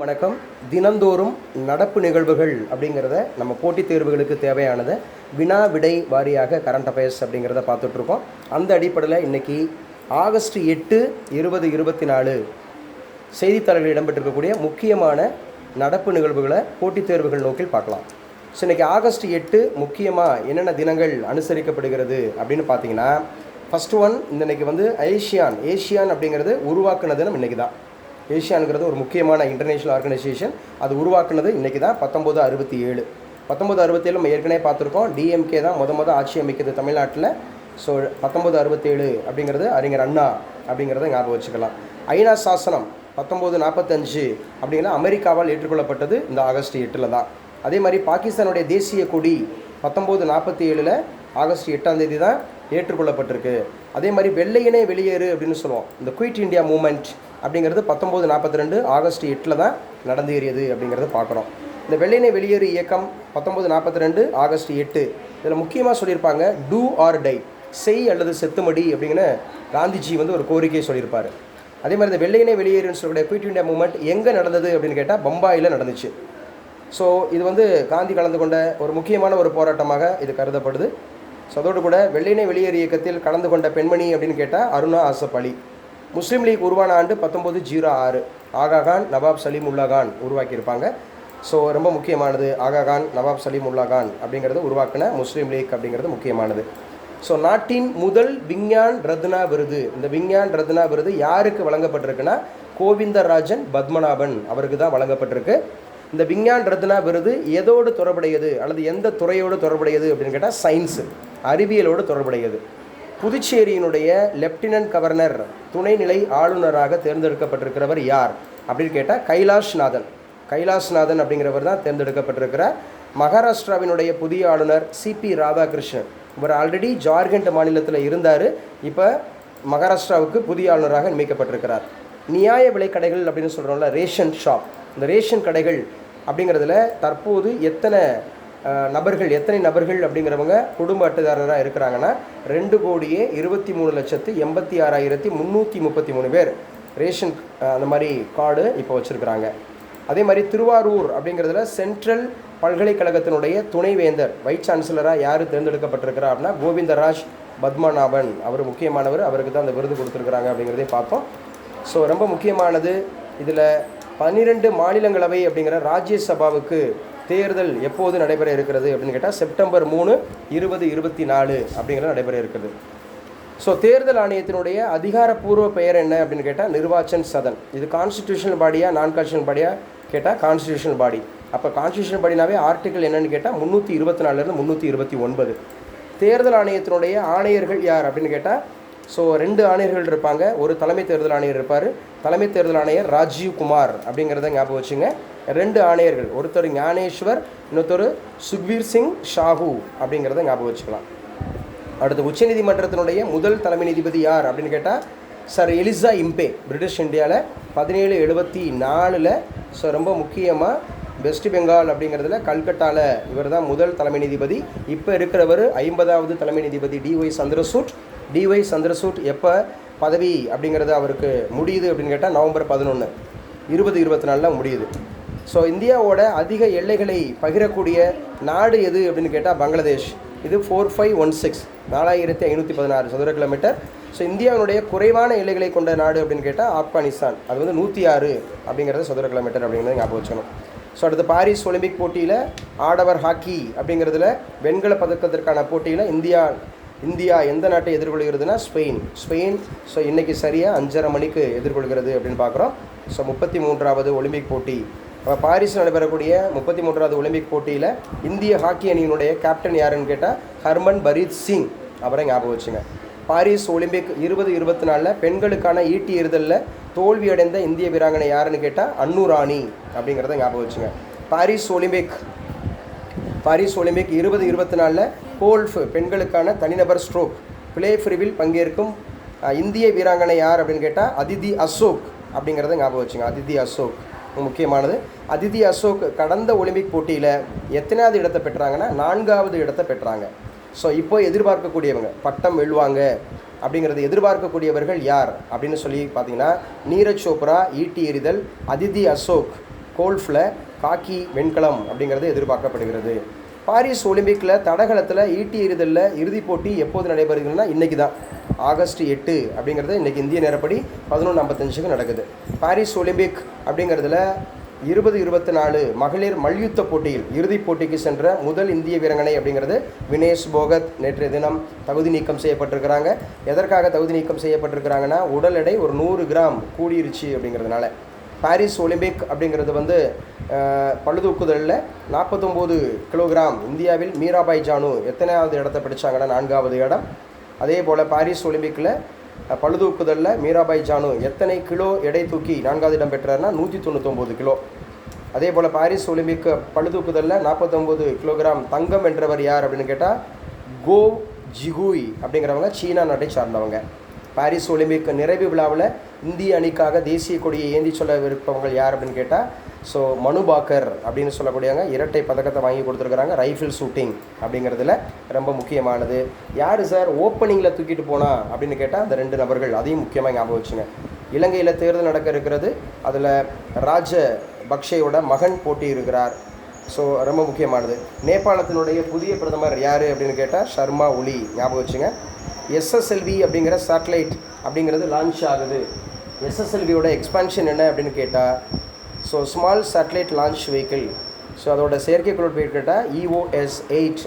வணக்கம். தினந்தோறும் நடப்பு நிகழ்வுகள் அப்படிங்கிறத நம்ம போட்டித் தேர்வுகளுக்கு தேவையானதை. வினா விடை வாரியாக கரண்ட் அஃபேர்ஸ் அப்படிங்கிறத பார்த்துட்ருக்கோம். அந்த அடிப்படையில் இன்றைக்கி ஆகஸ்ட் எட்டு இருபது இருபத்தி நாலு செய்தித்தாள்களில் இடம்பெற்றிருக்கக்கூடிய முக்கியமான நடப்பு நிகழ்வுகளை போட்டித் தேர்வுகள் நோக்கில் பார்க்கலாம். ஸோ இன்றைக்கி ஆகஸ்ட் எட்டு முக்கியமாக என்னென்ன தினங்கள் அனுசரிக்கப்படுகிறது அப்படின்னு பார்த்தீங்கன்னா ஃபஸ்ட் ஒன் இந்த இன்னைக்கு வந்து ஏஷியான் ஏஷியான் அப்படிங்கிறது உருவாக்குன தினம் இன்றைக்கி தான் ஏஷியானுங்கிறது ஒரு முக்கியமான இன்டர்நேஷ்னல் ஆர்கனைசேஷன் அது உருவாக்குனது இன்றைக்கி தான் பத்தொம்போது அறுபத்தி ஏழு. பத்தொம்போது அறுபத்தேழு நம்ம ஏற்கனவே பார்த்துருக்கோம். டிஎம்கே தான் முத முத ஆட்சி அமைக்கிறது தமிழ்நாட்டில். ஸோ பத்தொம்போது அறுபத்தேழு அப்படிங்கிறது அறிஞர் அண்ணா அப்படிங்கிறத ஞாபகம் வச்சுக்கலாம். ஐநா சாசனம் பத்தொம்போது நாற்பத்தஞ்சு அப்படிங்கிறது அமெரிக்காவால் ஏற்றுக்கொள்ளப்பட்டது இந்த ஆகஸ்ட் எட்டில் தான். அதே மாதிரி பாகிஸ்தானுடைய தேசிய கொடி பத்தொம்போது நாற்பத்தி ஏழில் ஆகஸ்ட் எட்டாம் தேதி தான் ஏற்றுக்கொள்ளப்பட்டிருக்கு. அதே மாதிரி வெள்ளையனே வெளியேறு அப்படின்னு சொல்லுவோம். இந்த குயிட் இந்தியா மூமெண்ட் அப்படிங்கிறது பத்தொம்போது நாற்பத்தி ரெண்டு ஆகஸ்ட் எட்டில் தான் நடந்தேறியது அப்படிங்கிறத பார்க்குறோம். இந்த வெள்ளையினை வெளியேறு இயக்கம் பத்தொம்போது நாற்பத்தி ரெண்டு ஆகஸ்ட் எட்டு. இதில் முக்கியமாக சொல்லியிருப்பாங்க டூ ஆர் டை செய் அல்லது செத்துமடி அப்படிங்கிற காந்திஜி வந்து ஒரு கோரிக்கையை சொல்லியிருப்பார். அதே மாதிரி இந்த வெள்ளையினை வெளியேறுன்னு சொல்லக்கூடிய குயிட் இண்டியா மூமெண்ட் எங்கே நடந்தது அப்படின்னு கேட்டால் பம்பாயில் நடந்துச்சு. ஸோ இது வந்து காந்தி கலந்து கொண்ட ஒரு முக்கியமான ஒரு போராட்டமாக இது கருதப்படுது. ஸோ அதோடு கூட வெள்ளையினை வெளியேறு இயக்கத்தில் கலந்து கொண்ட பெண்மணி அப்படின்னு கேட்டால் அருணா ஆசப் அலி முஸ்லீம் லீக் உருவான ஆண்டு பத்தொம்போது ஜீரோ ஆறு. ஆகா கான் நவாப் சலீம் உல்லா கான் உருவாக்கியிருப்பாங்க. ஸோ ரொம்ப முக்கியமானது ஆகா கான் நவாப் சலீம் உல்லா கான் அப்படிங்கிறது உருவாக்கின முஸ்லீம் லீக் அப்படிங்கிறது முக்கியமானது. ஸோ நாட்டின் முதல் விஞ்ஞான் ரத்னா விருது. இந்த விஞ்ஞான் ரத்னா விருது யாருக்கு வழங்கப்பட்டிருக்குன்னா கோவிந்தராஜன் பத்மநாபன் அவருக்கு தான் வழங்கப்பட்டிருக்கு. இந்த விஞ்ஞான் ரத்னா விருது எதோடு தொடர்புடையது அல்லது எந்த துறையோடு தொடர்புடையது அப்படின்னு கேட்டால் சயின்ஸு அறிவியலோடு தொடர்புடையது. புதுச்சேரியினுடைய லெப்டினன்ட் கவர்னர் துணைநிலை ஆளுநராக தேர்ந்தெடுக்கப்பட்டிருக்கிறவர் யார்? அப்படின்னு கேட்டால் கைலாஷ்நாதன். கைலாஷ்நாதன் அப்படிங்கிறவர் தான் தேர்ந்தெடுக்கப்பட்டிருக்கிறார். மகாராஷ்டிராவினுடைய புதிய ஆளுநர் சிபி ராதாகிருஷ்ணன். இவர் ஆல்ரெடி ஜார்க்கண்ட் மாநிலத்தில் இருந்தார். இப்போ மகாராஷ்டிராவுக்கு புதிய ஆளுநராக நியமிக்கப்பட்டிருக்கிறார். நியாய விலைக்கடைகள் அப்படின்னு சொல்கிறோம்ல ரேஷன் ஷாப். இந்த ரேஷன் கடைகள் அப்படிங்கிறதுல தற்போது எத்தனை நபர்கள் எத்தனை நபர்கள் அப்படிங்கிறவங்க குடும்ப அட்டைதாரராக இருக்கிறாங்கன்னா ரெண்டு கோடியே இருபத்தி மூணு லட்சத்து எண்பத்தி ஆறாயிரத்தி முந்நூற்றி முப்பத்தி மூணு பேர் ரேஷன் அந்த மாதிரி கார்டு இப்போ வச்சுருக்கிறாங்க. அதே மாதிரி திருவாரூர் அப்படிங்கிறதுல சென்ட்ரல் பல்கலைக்கழகத்தினுடைய துணைவேந்தர் வைஸ் சான்சலராக யார் தேர்ந்தெடுக்கப்பட்டிருக்கிறா அப்படின்னா கோவிந்தராஜ் பத்மநாபன். அவர் முக்கியமானவர் அவருக்கு தான் அந்த விருது கொடுத்துருக்குறாங்க அப்படிங்கிறதையும் பார்த்தோம் ஸோ ரொம்ப முக்கியமானது இதில் பன்னிரெண்டு மாநிலங்களவை அப்படிங்கிற ராஜ்யசபாவுக்கு தேர்தல் எப்போது நடைபெற இருக்கிறது அப்படின்னு கேட்டால் செப்டம்பர் மூணு இருபது இருபத்தி நாலு அப்படிங்கிறது நடைபெற இருக்குது ஸோ தேர்தல் ஆணையத்தினுடைய அதிகாரப்பூர்வ பெயர் என்ன அப்படின்னு கேட்டால் நிர்வாச்சன் சதன். இது கான்ஸ்டிடியூஷனல் பாடியாக நான் கான்ஸ்டியூஷனல் பாடியாக கேட்டால் கான்ஸ்டியூஷனல் பாடி அப்போ கான்ஸ்டியூஷன் பாடினாவே ஆர்டிகல் என்னன்னு கேட்டால் முந்நூற்றி இருபத்தி நாலுலேருந்து முந்நூற்றி இருபத்தி ஒன்பது. தேர்தல் ஆணையத்தினுடைய ஆணையர்கள் யார் அப்படின்னு கேட்டால் ஸோ ரெண்டு ஆணையர்கள் இருப்பாங்க. ஒரு தலைமை தேர்தல் ஆணையர் இருப்பார். தலைமை தேர்தல் ஆணையர் ராஜீவ் குமார் அப்படிங்கிறத ஞாபகம் வச்சுங்க. ரெண்டு ஆணையர்கள். ஒருத்தர் ஞானேஸ்வர் இன்னொருத்தர் சுக்வீர் சிங் ஷாஹூ அப்படிங்கிறத ஞாபகம் வச்சுக்கலாம். அடுத்து உச்சநீதிமன்றத்தினுடைய முதல் தலைமை நீதிபதி யார் அப்படின்னு கேட்டால் சார் எலிசா இம்பே பிரிட்டிஷ் இந்தியாவில் பதினேழு எழுபத்தி நாலில் ஸோ ரொம்ப முக்கியமாக வெஸ்ட் பெங்கால் அப்படிங்கிறதுல கல்கட்டாவில் இவர் தான் முதல் தலைமை நீதிபதி. இப்போ இருக்கிறவர் ஐம்பதாவது தலைமை நீதிபதி டிஒய் சந்திரசூட். டிஒய் சந்திரசூட் எப்போ பதவி அப்படிங்கிறது அவருக்கு முடியுது அப்படின்னு கேட்டால் நவம்பர் பதினொன்று இருபது இருபத்தி நாலில் முடியுது. ஸோ இந்தியாவோட அதிக எல்லைகளை பகிரக்கூடிய நாடு எது அப்படின்னு கேட்டால் பங்களாதேஷ். இது ஃபோர் ஃபைவ் ஒன் சிக்ஸ் நாலாயிரத்தி ஐநூற்றி பதினாறு சதுர கிலோமீட்டர். ஸோ இந்தியாவினுடைய குறைவான எல்லைகளை கொண்ட நாடு அப்படின்னு கேட்டால் ஆப்கானிஸ்தான். அது வந்து நூற்றி ஆறு அப்படிங்கிறது சதுர கிலோமீட்டர் அப்படிங்கிறத ஞாபகம் வச்சுக்கணும். ஸோ அடுத்து பாரிஸ் ஒலிம்பிக் போட்டியில் ஆடவர் ஹாக்கி அப்படிங்கிறதுல வெண்கல பதக்கத்திற்கான போட்டியில் இந்தியா இந்தியா எந்த நாட்டை எதிர்கொள்கிறதுனா ஸ்பெயின். ஸ்பெயின் ஸோ இன்றைக்கி சரியாக அஞ்சரை மணிக்கு எதிர்கொள்கிறது அப்படின்னு பார்க்குறோம் ஸோ முப்பத்தி மூன்றாவது ஒலிம்பிக் போட்டி பாரிஸ் நடைபெறக்கூடிய முப்பத்தி மூன்றாவது ஒலிம்பிக் போட்டியில் இந்திய ஹாக்கி அணியினுடைய கேப்டன் யாருன்னு கேட்டால் ஹர்மன் பரீத் சிங். அவரை ஞாபகம் வச்சுங்க. பாரிஸ் ஒலிம்பிக் இருபது இருபத்தி நாலில் பெண்களுக்கான ஈட்டி எறிதலில் தோல்வியடைந்த இந்திய வீராங்கனை யாருன்னு கேட்டால் அன்னு ராணி அப்படிங்கிறத ஞாபகம் வச்சுங்க. பாரிஸ் ஒலிம்பிக் பாரிஸ் ஒலிம்பிக் இருபது இருபத்தி நாலில் கோல்ஃப் பெண்களுக்கான தனிநபர் ஸ்ட்ரோக். பிளே ஃப்ரிவில் பங்கேற்கும் இந்திய வீராங்கனை யார் அப்படின்னு கேட்டால் அதிதி அசோக் அப்படிங்கிறத ஞாபகம் வச்சுங்க. அதிதி அசோக். முக்கியமானது. அதிதி அசோக் கடந்த ஒலிம்பிக் போட்டியில் எத்தனாவது இடத்தை பெற்றாங்கன்னா நான்காவது இடத்தை பெற்றாங்க. ஸோ இப்போ எதிர்பார்க்கக்கூடியவங்க பட்டம் வெல்வாங்க அப்படிங்கிறது எதிர்பார்க்கக்கூடியவர்கள் யார்? அப்படின்னு சொல்லி பார்த்தீங்கன்னா நீரஜ் சோப்ரா ஈட்டி எறிதல் அதிதி அசோக் கோல்ஃபில் காக்கி வெண்கலம் அப்படிங்கிறது எதிர்பார்க்கப்படுகிறது. பாரிஸ் ஒலிம்பிக்கில் தடகளத்தில் ஈட்டி எறிதலில் இறுதிப் போட்டி எப்போது நடைபெறுகிறதுனா இன்றைக்கி தான். ஆகஸ்ட் எட்டு அப்படிங்கிறது இன்றைக்கி இந்திய நேரப்படி பதினொன்று ஐம்பத்தஞ்சுக்கு நடக்குது. பாரிஸ் ஒலிம்பிக் அப்படிங்கிறதுல இருபது இருபத்தி நாலு மகளிர் மல்யுத்த போட்டியில் இறுதிப் போட்டிக்கு சென்ற முதல் இந்திய வீரங்கனை அப்படிங்கிறது வினேஷ் போகத் நேற்றைய தினம் தகுதி நீக்கம் செய்யப்பட்டிருக்கிறாங்க. எதற்காக தகுதி நீக்கம் செய்யப்பட்டிருக்கிறாங்கன்னா உடல் எடை ஒரு நூறு கிராம் கூடிருச்சு அப்படிங்கிறதுனால. பாரிஸ் ஒலிம்பிக் அப்படிங்கிறது வந்து பழுதூக்குதலில் நாற்பத்தொம்போது கிலோகிராம் இந்தியாவில் மீராபாய் ஜானு எத்தனையாவது இடத்த பிடிச்சாங்கன்னா நான்காவது இடம். அதே போல் பாரிஸ் ஒலிம்பிக்கில் பழுதூக்குதலில் மீராபாய் ஜானு எத்தனை கிலோ எடை தூக்கி நான்காவது இடம் பெற்றார்னா நூற்றி தொண்ணூத்தொம்பது கிலோ. அதே போல் பாரிஸ் ஒலிம்பிக் பழுதூக்குதலில் நாற்பத்தொம்போது கிலோகிராம் தங்கம் வென்றவர் யார் அப்படின்னு கேட்டால் கோ ஜிகுய் அப்படிங்கிறவங்க சீனா நாட்டை சார்ந்தவங்க. பாரிஸ் ஒலிம்பிக் நிறைவு விழாவில் இந்திய அணிக்காக தேசிய கொடியை ஏந்தி சொல்ல விருப்பவங்க யார் அப்படின்னு கேட்டால் ஸோ மனுபாக்கர் அப்படின்னு சொல்லக்கூடியவங்க இரட்டை பதக்கத்தை வாங்கி கொடுத்துருக்குறாங்க ரைஃபிள் ஷூட்டிங் அப்படிங்கிறதுல ரொம்ப முக்கியமானது. யார் சார் ஓப்பனிங்கில் தூக்கிட்டு போனா அப்படின்னு கேட்டால் அந்த ரெண்டு நபர்கள் அதையும் முக்கியமாக ஞாபகம் வச்சுங்க. இலங்கையில் தேர்தல் நடக்க இருக்கிறது அதில் ராஜ பக்ஷேயோட மகன் போட்டி இருக்கிறார். ஸோ ரொம்ப முக்கியமானது. நேபாளத்தினுடைய புதிய பிரதமர் யார் அப்படின்னு கேட்டால் ஷர்மா ஒலி ஞாபகம் வச்சுங்க. எஸ்எஸ்எல்வி அப்படிங்கிற சேட்டலைட் அப்படிங்கிறது லான்ச் ஆகுது. எஸ்எஸ்எல்வியோட எக்ஸ்பான்ஷன் என்ன அப்படின்னு கேட்டால் so small satellite launch vehicle so அதோட செயற்கைக்குழு பேர் கேட்டால் இஓஎஸ் எயிட்